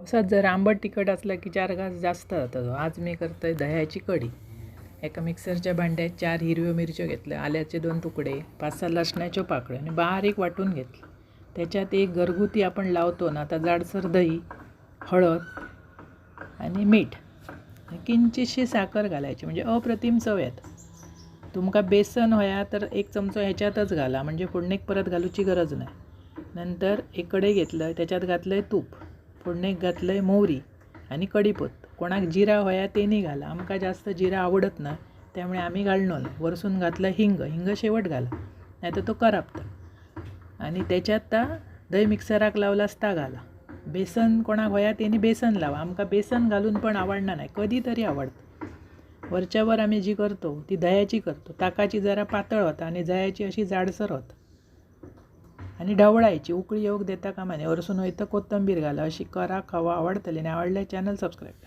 पावसात जर आंबट तिखट असलं की चार घास जास्त होतं आज मी करतोय दह्याची कढी. एका मिक्सरच्या भांड्यात चार हिरव्या मिरच्या घेतल्या आल्याचे दोन तुकडे पाच सहा लसणाच्या पाकळ्या आणि बारीक वाटून घेतलं. त्याच्यात एक घरगुती आपण लावतो ना आता जाडसर दही हळद आणि मीठ. किंचितशी साखर घालायची म्हणजे अप्रतिम चव येत. तुमका बेसन होया तर एक चमचो ह्याच्यातच घाला म्हणजे फोडणीक परत घालूची गरज नाही. नंतर एक कडे घेतलं त्याच्यात घातलं आहे तूप. फोडणेक घातलंय मोहरी आणि कढीपत्त कोणाक जिरा होया तेनी घाला. आमका जास्त जिरा आवडत ना त्यामुळे आम्ही घालणो वरसून घातलं हिंग हिंग शेवट घाला. नाही तर तो करापता. आणि त्याच्यात ता दही मिक्सराक लावलास ता घाला. बेसन कोणाक होया तेणी बेसन लावा. आमका बेसन घालून पण आवडणार नाही. कधीतरी आवडतं. वरच्यावर आम्ही जी करतो ती दह्याची करतो. ताकाची जरा पातळ होता आणि दह्याची अशी जाडसर होता. आणि ढवळायची. उकळी योग देता कामा नये. वरसून होईतं कोथंबीर घाला. अशी करा खावा आवडतली आणि आवडल्या चॅनल सबस्क्राईब